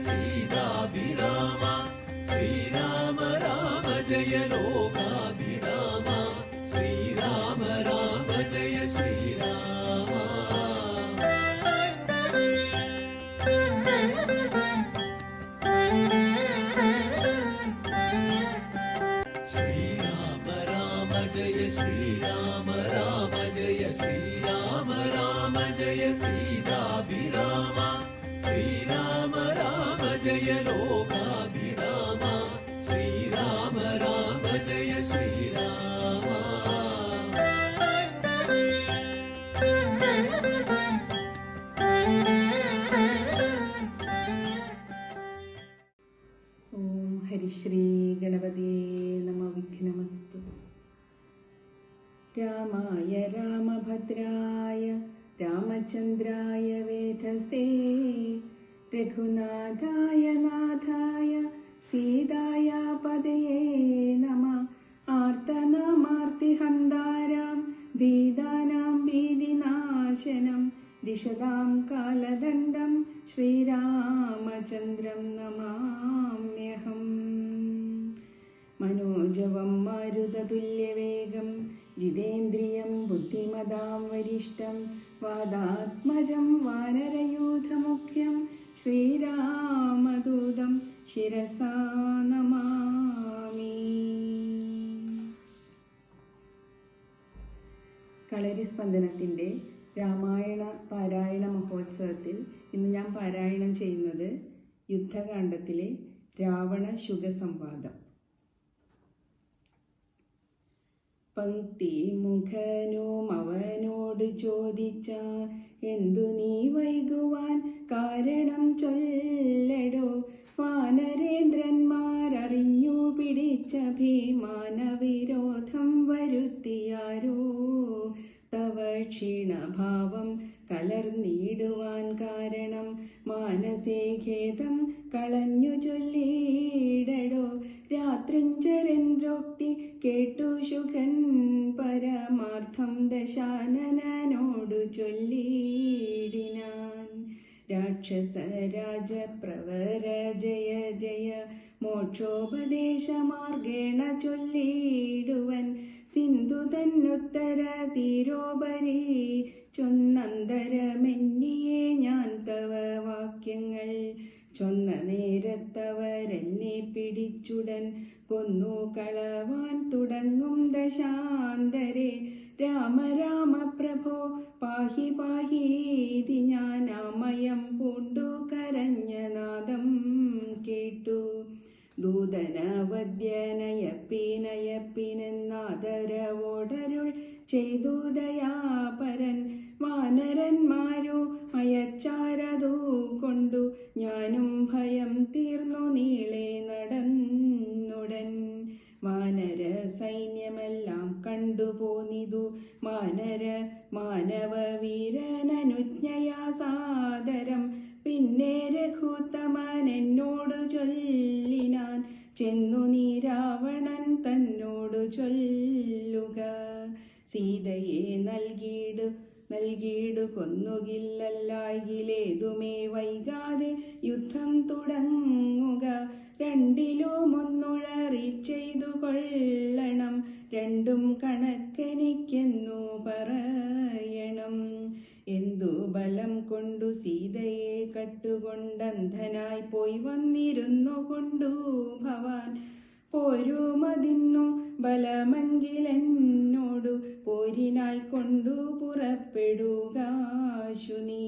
ജയ സീതാഭിരാമ ശ്രീരാമ രാമ രാമായ രാമഭദ്രായ രാമചന്ദ്രായ വേധസേ രഘുനാഥായ നാഥായ സീതായ പതയേ നമ. ആർത്തനമാർത്തിഹന്താരാം ഭീതാനാം ഭീതിനാശനം ദിശതാം കാലദണ്ഡം ശ്രീരാമചന്ദ്രം നമാമ്യഹം. മനോജവം മാരുതതുല്യവേഗം ജിതേന്ദ്രിയം ബുദ്ധിമതാം വരിഷ്ടം വാദാത്മജം വാനരയൂഥമുഖ്യം ശ്രീരാമദൂതം ശിരസാ നമാമി കളരി സ്പന്ദനത്തിന്റെ രാമായണ പാരായണ മഹോത്സവത്തിൽ ഇന്ന് ഞാൻ പാരായണം ചെയ്യുന്നത് യുദ്ധകാണ്ഡത്തിലെ രാവണ ശുഗസംവാദം. പങ്ക്തി മുഖനും അവനോട് ചോദിച്ച എന്തു നീ വൈകുവാൻ കാരണം ചൊല്ലടോ? വാനരേന്ദ്രന്മാരറിഞ്ഞു പിടിച്ച ഭീമാന വിരോധം വരുത്തിയാരോ? തവ ക്ഷീണഭാവം കലർന്നിടുവാൻ കാരണം മാനസേ ഖേദം കളഞ്ഞു ചൊല്ലിയിടടോ? രാത്രിഞ്ചരന്ദ്രോക്തി കേട്ടു ശുഖൻ പരമാർത്ഥം ദശാനനോടു ചൊല്ലിയിടിനാൻ. രാക്ഷസ രാജപ്രവര ജയ ജയ മോക്ഷോപദേശമാർഗേണ ചൊല്ലിയിടുവൻ. സിന്ധു തന്നുത്തര തീരോപരി ചൊന്നന്തരമെന്നിയെ ഞാൻ തവ വാക്യങ്ങൾ. ചൊന്ന നേരത്തവരെന്നെ പിടിച്ചുടൻ കൊന്നു കളവാൻ തുടങ്ങും ദശാന്തരെ. രാമ രാമ പ്രഭോ പാഹി പാഹീതി ഞാൻ അമയം പൂണ്ടു കരഞ്ഞ നാദം കേട്ടു. ദൂതനവദ്യനയപ്പിനയപ്പിനെന്നാദരവോടരുൾ ചെയ്തു ദയാപരൻ വാനരന്മാരു അയച്ചാരതു നൽകിയിടു കൊന്നുകില്ലല്ലായിലേതുമേ വൈകാതെ യുദ്ധം തുടങ്ങുക. രണ്ടിലും ഒന്നുഴറി ചെയ്തു കൊള്ളണം രണ്ടും കണക്കെനിക്കെന്നു പറയണം. എന്തു ബലം കൊണ്ടു സീതയെ കട്ടുകൊണ്ടന്ധനായി പോയി വന്നിരുന്നു കൊണ്ടു ഭവാൻ. പോരുമതിന്നു ബലമെങ്കിലെന്നോടു പുറപ്പെടുക ശുനി.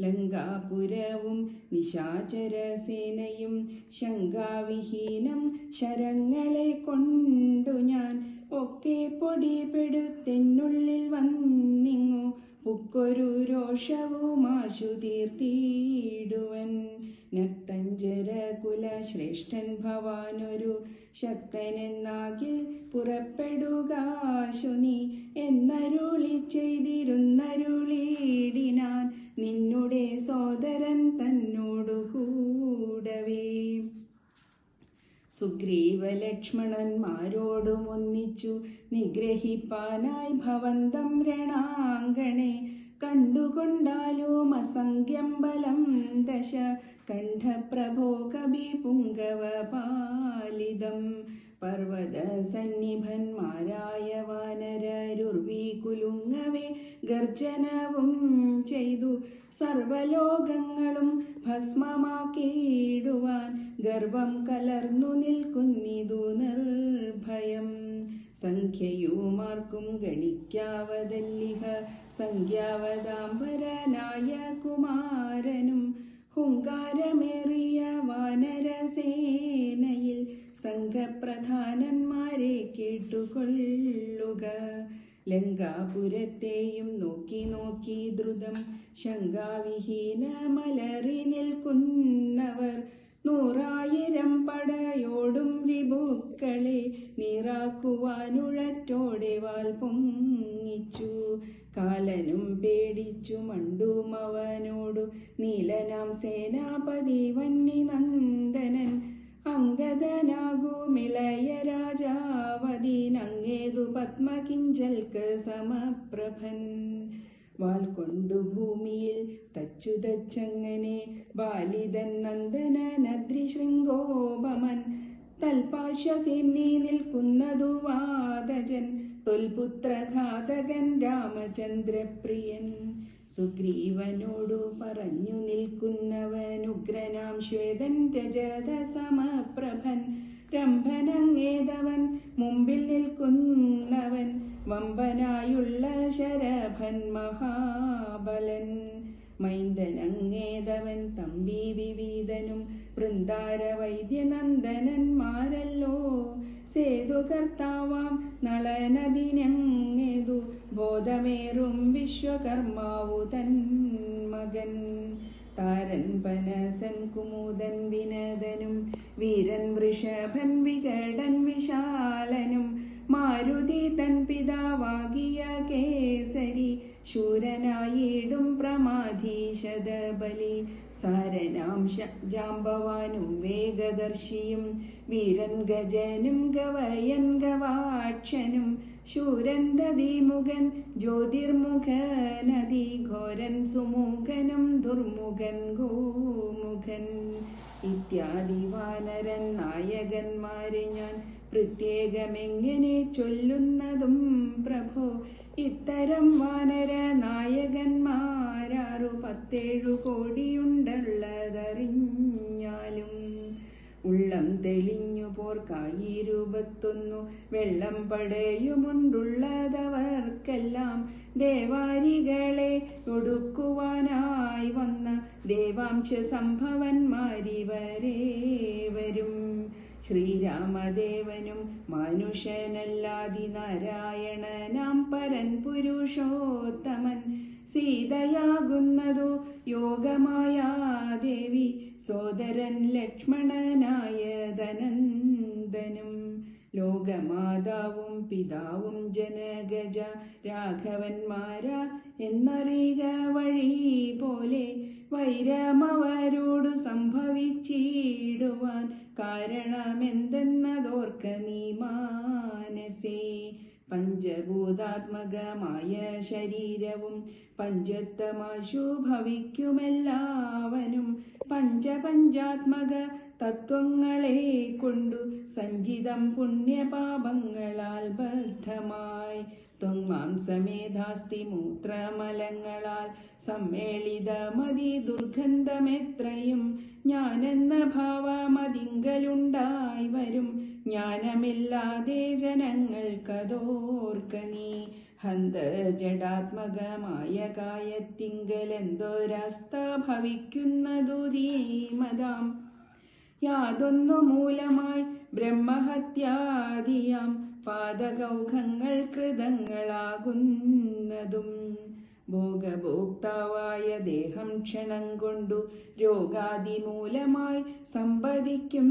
ലങ്കാപുരവും നിശാചരസേനയും ശങ്കാവിഹീനം ശരങ്ങളെ കൊണ്ടു ഞാൻ ഒക്കെ പൊടിപെടുത്തെന്നുള്ളിൽ വന്നിങ്ങു. പുക്കൊരു രോഷവുമാശു തീർത്തിയിടുവൻ നത്തഞ്ചര കുല ശ്രേഷ്ഠൻ ഭവാനൊരു ശക്തനെന്നാകിൽ പുറപ്പെടുക ശുനി എന്നരുളി ചെയ്തിരുന്നരുളിയിടിനാൻ നിന്നുടെ സോദരൻ തന്നോടു കൂടവേ സുഗ്രീവ ലക്ഷ്മണന്മാരോടും ഒന്നിച്ചു നിഗ്രഹിപ്പാനായി ഭവന്തം രണാങ്കണേ. കണ്ടുകൊണ്ടാലും അസംഖ്യം ബലം ദശ. കണ്ഠപ്രഭോ കവി പുങ്കവ പാലിതം. പർവത സന്നിഭന്മാരായ വാനരരുർവി കുലുങ്ങവേ ഗർജനവും ചെയ്തു സർവലോകങ്ങളും ഭസ്മമാക്കിയിടുവാൻ ഗർവം കലർന്നു നിൽക്കുന്നിതു നിർഭയം. സംഖ്യയുമാർക്കും ഗണിക്കാവതല്ലിഹ സംഖ്യാവതാംബരനായ കുമാരനും ഹുങ്കാരമേറിയ വാനരസേനയിൽ സംഘപ്രധാനന്മാരെ കേട്ടുകൊള്ളുക. ലങ്കാപുരത്തെയും നോക്കി നോക്കി ദ്രുതം ശങ്കാവിഹീന മലറി നിൽക്കുന്നവർ നൂറായിരം പടയോടും രിബുക്കളെ നീറാക്കുവാനുഴറ്റോടെ വാൽ പൊങ്ങിച്ചു. കാലനും പേടിച്ചു മണ്ടും അവനോടു നീലനാം സേനാപതി വന്നി നന്ദനൻ അങ്കദനാകുമിളയ രാജാവതിനങ്ങേതു പത്മകിഞ്ചൽക്ക് സമപ്രഭൻ. വാൽ കൊണ്ടു ഭൂമിയിൽ തച്ചു തച്ചങ്ങനെ ബാലിതൻ നന്ദനദ്രിശൃംഗോപമൻ തൽപാർശ്വസേന്നി നിൽക്കുന്നതു വാദജൻ. തൊൽപുത്രഘാതകൻ രാമചന്ദ്രപ്രിയൻ. സുഗ്രീവനോടു പറഞ്ഞു നിൽക്കുന്നവനുഗ്രനാം ശ്വേതൻ രജത സമപ്രഭൻ രംഭനങ്ങേതവൻ മുമ്പിൽ നിൽക്കുന്നവൻ വമ്പനായുള്ള ശരഭൻ മഹാബലൻ. മൈന്ദനങ്ങേതവൻ തമ്പി വിവീതനും വൃന്ദാര വൈദ്യനന്ദനന്മാരല്ലോ സേതുകർത്താവാം നളനദിനങ്ങേതു ബോധമേറും വിശ്വകർമാവു തൻ മകൻ. താരൻ പനസൻ കുമുദൻ വിനദനും വീരൻ വൃഷഭൻ വികടൻ വിശാലനും മാരുതി തൻ പിതാവാകിയ കേസരി ശൂരനായിടും പ്രമാധീശത ബലി. സാരനാംശ ജാമ്പവാനും വേഗദർശിയും വീരൻ ഗജനും ഗവയൻ ഗവാക്ഷനും ശൂരൻ ജ്യോതിർമുഖ നദി ഘോരൻ സുമുഖനും ദുർമുഖൻ ഗോമുഖൻ. ഇത്യാദി വാനരൻ നായകന്മാരെ ഞാൻ പ്രത്യേകമെങ്ങനെ ചൊല്ലുന്നതും പ്രഭോ? ഇത്തരം വാനര നായകന്മാരാറു പത്തേഴു കോടിയുണ്ടുള്ളതറിഞ്ഞാലും ഉള്ളം തെളിഞ്ഞു പോർക്കായി രൂപത്തൊന്നു വെള്ളം പടയുമുണ്ടുള്ളതവർക്കെല്ലാം ദേവാരികളെ ഒടുക്കുവാനായി വന്ന ദേവാംശ സംഭവന്മാരിവരേ വരും. ശ്രീരാമദേവനും മനുഷ്യനല്ലാതി നാരായണനാം പരൻ പുരുഷോത്തമൻ സീതയാകുന്നതു യോഗമായ ദേവി സോദരൻ ലക്ഷ്മണനായ ധനന്ദനും ലോകമാതാവും പിതാവും ജനഗജ രാഘവന്മാരാ എന്നറിയുക വഴി പോലെ വൈരമവരോടു സംഭവിച്ചിടുവാൻ കാരണമെന്തെന്നതോർക്ക നീ മാനസേ. പഞ്ചഭൂതാത്മകമായ ശരീരവും പഞ്ചത്തമാശു ഭവിക്കുമെല്ലാവനും പഞ്ചപഞ്ചാത്മക തത്വങ്ങളെ കൊണ്ടു സഞ്ചിതം പുണ്യപാപങ്ങളാൽ ബദ്ധമായി. ത്വങ്മാംസമേധാസ്തി മൂത്രമലങ്ങളാൽ സമ്മേളിതമതി ദുർഗന്ധമെത്രയും. ഞാനെന്ന ഭാവമതിങ്കലുണ്ടായി വരും. ജ്ഞാനമില്ലാതെ ജനങ്ങൾക്കതോർക്ക നീ. ഹന്ത ജഡാത്മകമായ കായത്തിങ്കലെന്തൊരസ്ഥ ഭവിക്കുന്നതു ധീമതാം. യാതൊന്നു മൂലമായി ബ്രഹ്മഹത്യാദിയാം. പാദകൗഘങ്ങൾ കൃതങ്ങളാകുന്നതും ഭോഗഭോക്താവായ ദേഹം ക്ഷണം കൊണ്ടു രോഗാതിമൂലമായി സമ്പതിക്കും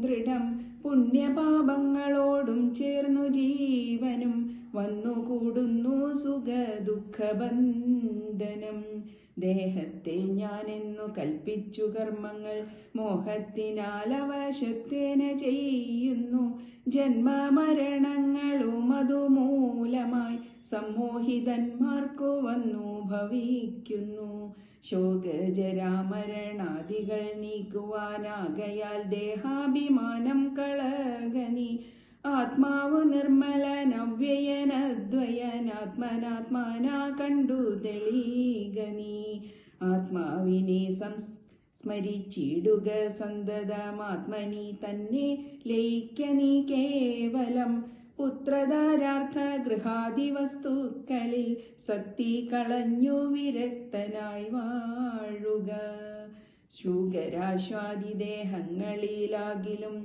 ദൃഢം പുണ്യപാപങ്ങളോടും ചേർന്നു ജീവനും വന്നുകൂടുന്നു സുഖ ദുഃഖബന്ധനം ദേഹത്തെ ഞാനെന്നു കൽപ്പിച്ചു കർമ്മങ്ങൾ മോഹത്തിനാൽ അവശത്തേന ചെയ്യുന്നു. ജന്മമരണങ്ങളും അതുമൂലമായി സമ്മോഹിതന്മാർക്കു വന്നു ഭവിക്കുന്നു. ശോകജരാമരണാദികൾ നീക്കുവാനാകയാൽ ദേഹാഭിമാനം കളകനി. ആത്മാവ് നിർമ്മലനവ്യയനദ്വയനാത്മനാത്മാനാ കണ്ടു തെളീഗനി ആത്മാവിനെ സംസ് സ്മരിച്ചിടുക സന്തതമാത്മനി തന്നെ ലയിക്ക നീ കേവലം. പുത്രധാരാർത്ഥ ഗൃഹാദി വസ്തുക്കളിൽ സക്തി കളഞ്ഞു വിരക്തനായി വാഴുക. ശൂകരാശ്വാദി ദേഹങ്ങളിലാകിലും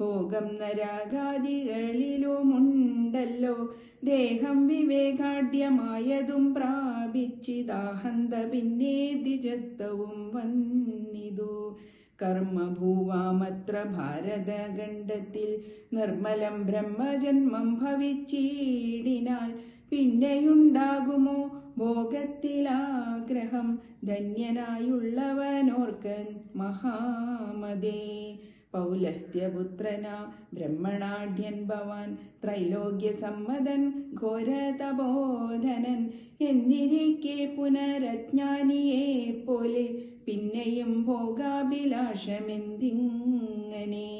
ഭോഗം നരാഗാദികളിലുമുണ്ടല്ലോ. ദേഹം വിവേകാഢ്യമായതും പ്രാപിച്ചിതാഹന്ത പിന്നെ ദ്വിജത്വവും വന്നിതു. കർമ്മഭൂവാമത്ര ഭാരതഖണ്ഡത്തിൽ നിർമ്മലം ബ്രഹ്മജന്മം ഭവിച്ചീടിനാൽ പിന്നെയുണ്ടാകുമോ ഭോഗത്തിലാഗ്രഹം? ധന്യനായുള്ളവനോർക്കൻ മഹാമതേ. പൗലസ്ത്യപുത്രനാം ബ്രഹ്മണാഢ്യൻ ഭവാൻ ത്രൈലോക്യസമ്മതൻ ഘോരതബോധനൻ എന്നിരിക്കെ പുനരജ്ഞാനിയെ പോലെ പിന്നെയും ഭോഗാഭിലാഷമെന്തിങ്ങനെ?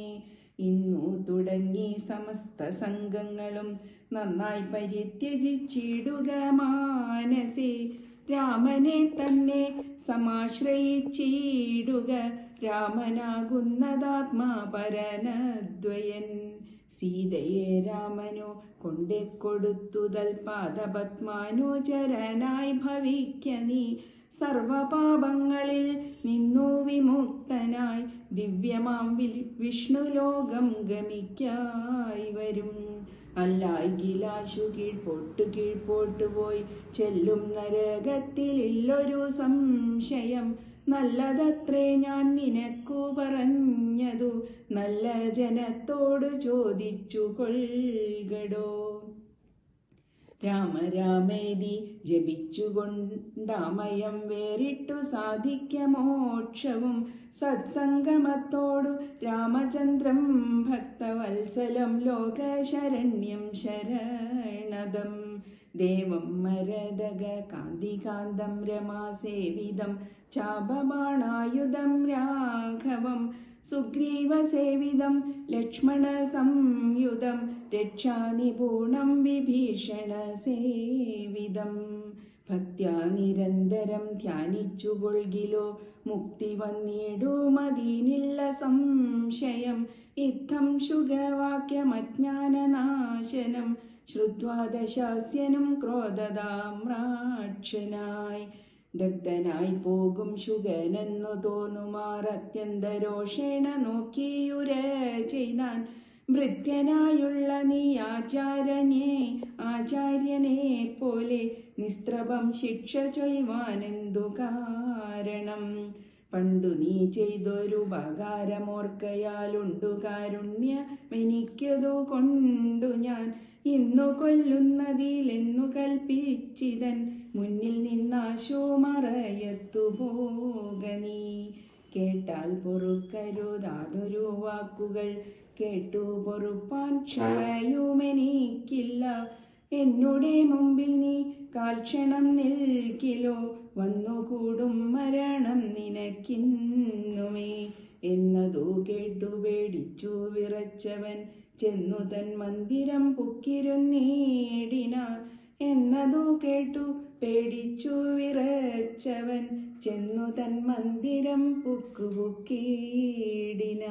ഇന്നു തുടങ്ങി സമസ്ത സംഘങ്ങളും നന്നായി പരിത്യജിച്ചിടുക മാനസേ. രാമനെ തന്നെ സമാശ്രയിച്ചിടുക രാമനാകുന്നതാത്മാ പരനദ്വയൻ സീതയെ രാമനോ കൊണ്ടേ കൊടുത്തു തൽപാദപത്മാനുചരനായി ഭവിക്ക നീ. സർവപാപങ്ങളിൽ നിന്നു വിമുക്തനായി ദിവ്യമാം വിഷ്ണു വിഷ്ണുലോകം ഗമിക്കായി വരും. അല്ലായിലാശു കീഴ്പോട്ടു കീഴ്പോട്ടു പോയി. ചെല്ലും നരകത്തിലില്ലൊരു സംശയം. നല്ലതത്രേ ഞാൻ നിനക്കു പറഞ്ഞതു. നല്ല ജനത്തോട് ചോദിച്ചു കൊള്ളടോ രാമരാമേതി ജപിച്ചുകൊണ്ടാമയം വേറിട്ടു സാധിക്ക മോക്ഷവും. സത്സംഗമത്തോടു രാമചന്ദ്രം ഭക്തവത്സലം ലോകശരണ്യം ശരണദം ദേവം മരതക കാന്തികാന്തം രമാസേവിതം ചാപബാണായുധം രാഘവം സുഗ്രീവസേവിതം രക്ഷാനിപൂണം വിഭീഷണ സേവിതം. ഭക്ത്യാ നിരന്തരം ധ്യാനിച്ചുകൊള്ളിലോ മുക്തി വന്നിടുമതീനില്ല സംശയം. ഇത്തം ശുഗവാക്യമജ്ഞാനനാശനം ശ്രുത്വാ ദശാസ്യനും ക്രോധതാം രാക്ഷനായി ദഗ്ധനായി പോകും ശുഗനെന്നു തോന്നുമാർ അത്യന്തരോഷേണ നോക്കിയുര ചെയ്താൻ ഭൃത്യനായുള്ള നീ ആചാര്യനെ ആചാര്യനെ പോലെ നിസ്ത്രഭം ശിക്ഷ ചെയ്യുവാനെന്തു കാരണം? പണ്ടു നീ ചെയ്തൊരു ഉപകാരമോർക്കയാലുണ്ടു കാരുണ്യമെനിക്കതു കൊണ്ടു ഞാൻ ഇന്നു കൊല്ലുന്നതിലെന്നു കൽപ്പിച്ചിതൻ മുന്നിൽ നിന്നാശോ മറയത്തു പോക കേട്ടാൽ പൊറുക്കരുതാതൊരു വാക്കുകൾ കേട്ടു പൊറുപ്പാൻ ക്ഷമയുമെനിക്കില്ല. എന്നുടെ മുമ്പിൽ നീ കാൽക്ഷണം നിൽക്കിലോ വന്നുകൂടും മരണം കേട്ടു പേടിച്ചു വിറച്ചവൻ ചെന്നു തൻ മന്ദിരം പുക്കിരുന്നേടിന. എന്നതു കേട്ടു പേടിച്ചു വിറച്ചവൻ ചെന്നു തൻ മന്ദിരം പുക്കുപുക്കീടിന